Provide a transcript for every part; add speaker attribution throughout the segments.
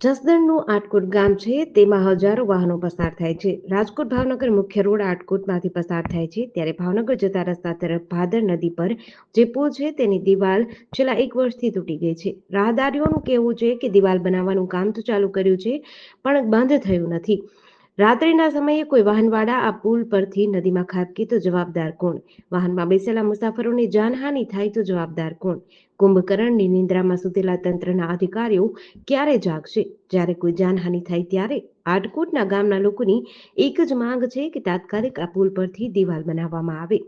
Speaker 1: જસદણનું આટકોટ ગામ છે, તેમાં હજારો વાહનો પસાર થાય છે. રાજકોટ ભાવનગર મુખ્ય રોડ આટકોટમાંથી પસાર થાય છે, ત્યારે ભાવનગર જતા રસ્તા તરફ ભાદર નદી પર જે પુલ છે, તેની દિવાલ છેલ્લા એક વર્ષથી તૂટી ગઈ છે. રાહદારીઓનું કહેવું છે કે દિવાલ બનાવવાનું કામ તો ચાલુ કર્યું છે, પણ બંધ થયું નથી. રાત્રિના સમયે કોઈ વાહનવાળા આ પુલ પરથી નદીમાં ખાબકે તો જવાબદાર કોણ? વાહનમાં બેસેલા મુસાફરોની જાનહાનિ થાય તો જવાબદાર કોણ? કુંભકર્ણની નિંદ્રામાં સૂતેલા તંત્રના અધિકારીઓ ક્યારે જાગશે? જ્યારે કોઈ જાનહાનિ થાય ત્યારે આટકોટના ગામના લોકોની એક જ માંગ છે કે તાત્કાલિક આ પુલ પરથી દિવાલ બનાવવામાં આવે.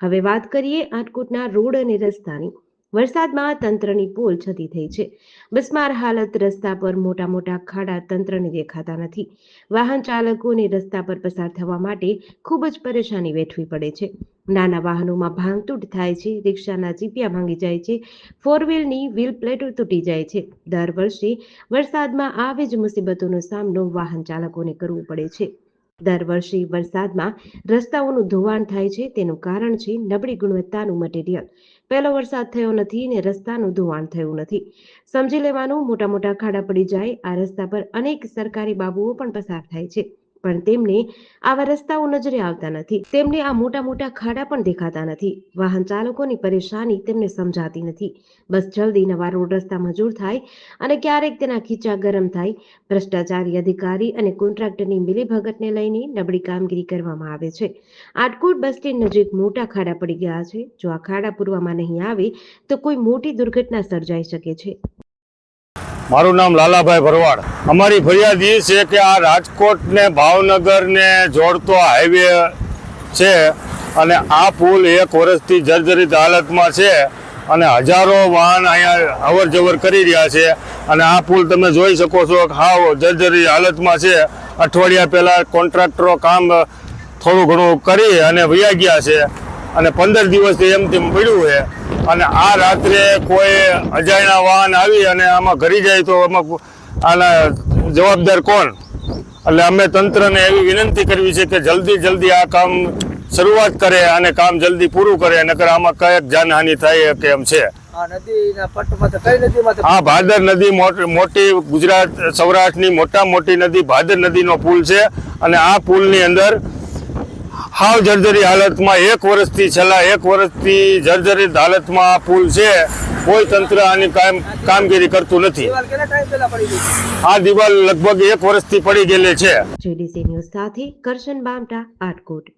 Speaker 1: હવે વાત કરીએ આટકોટના રોડ અને રસ્તાની. વરસાદમાં તંત્રની પોલ છતી થઈ છે. બિસ્માર હાલત રસ્તા પર મોટા મોટા ખાડા તંત્રને દેખાતા નથી. વાહન ચાલકોને રસ્તા પર પસાર થવા માટે ખૂબ જ પરેશાની વેઠવી પડે છે. નાના વાહનોમાં ભાંગતૂટ થાય છે, રિક્ષાના ચીપિયા ભાંગી જાય છે ફોર વ્હીલની વ્હીલ પ્લેટો તૂટી જાય છે. દર વર્ષે વરસાદમાં આવી જ મુસીબતોનો સામનો વાહન ચાલકોને કરવો પડે છે. દર વર્ષે વરસાદમાં રસ્તાઓનું ધોવાણ થાય છે. તેનું કારણ છે નબળી ગુણવત્તાનું મટીરિયલ. પહેલો વરસાદ થયો નથી ને રસ્તાનું ધોવાણ થયું નથી. સમજી લેવાનું મોટા મોટા ખાડા પડી જાય, આ રસ્તા પર અનેક સરકારી બાબુઓ પણ પસાર થાય છે. પણ તેમને આવા રસ્તાઓ નજરે આવતા નથી. તેમને આ મોટા મોટા ખાડા પણ દેખાતા નથી. વાહન ચાલકોની પરેશાની તેમને સમજાતી નથી. બસ જલ્દી નવા રોડ રસ્તા મંજૂર થાય અને ક્યારેક તેના ખીચા ગરમ થાય. ભ્રષ્ટાચારી અધિકારી અને કોન્ટ્રાક્ટરની મિલીભગતને લઈને નબળી કામગીરી કરવામાં આવે છે. આટકોટ બસ સ્ટેન્ડ નજીક મોટા ખાડા પડી ગયા છે. જો આ ખાડા પૂરવામાં નહીં આવે તો કોઈ મોટી દુર્ઘટના સર્જાઈ શકે છે.
Speaker 2: મારું નામ લાલાભાઈ ભરવાડ. અમારી ફરિયાદ એ છે કે આ રાજકોટ ને ભાવનગર ને જોડતો હાઈવે છે અને આ પુલ એક વર્ષથી જર્જરિત હાલતમાં છે અને હજારો વાહન અહીંયા અવર જવર કરી રહ્યા છે અને આ પુલ તમે જોઈ શકો છો હાવ જર્જરિત હાલતમાં છે. અઠવાડિયા પહેલાં કોન્ટ્રાક્ટરો કામ થોડું ઘણું કરી અને વયા ગયા છે અને પંદર દિવસથી એમ તેમ પડ્યું છે. અને આ રાત્રે કોઈ અજાણ્યા વાહન આવી અને આમાં ઘરી જાય તો આમાં આના જવાબદાર કોણ? એટલે અમે તંત્રને એવી વિનંતી કરવી છે કે જલ્દી જલ્દી આ કામ શરૂઆત કરે અને કામ જલ્દી પૂરું કરે નકર આમાં કયેક જાનહાનિ થાય કે એમ છે.
Speaker 3: આ
Speaker 2: ભાદર નદી મોટી ગુજરાત સૌરાષ્ટ્રની મોટા મોટી નદી ભાદર નદીનો પુલ છે. અને આ પુલની અંદર હાવ જર્જરી હાલતમાં એક વર્ષથી છેલ્લા એક વર્ષથી જર્જરિત હાલતમાં આ પુલ છે. કોઈ તંત્ર આની કામ કામગીરી કરતું નથી? આ દિવાલ લગભગ એક વર્ષથી પડી ગયેલી છે.
Speaker 1: જેડીસી ન્યૂઝ સાથે કરશન બામટા આટકોટ.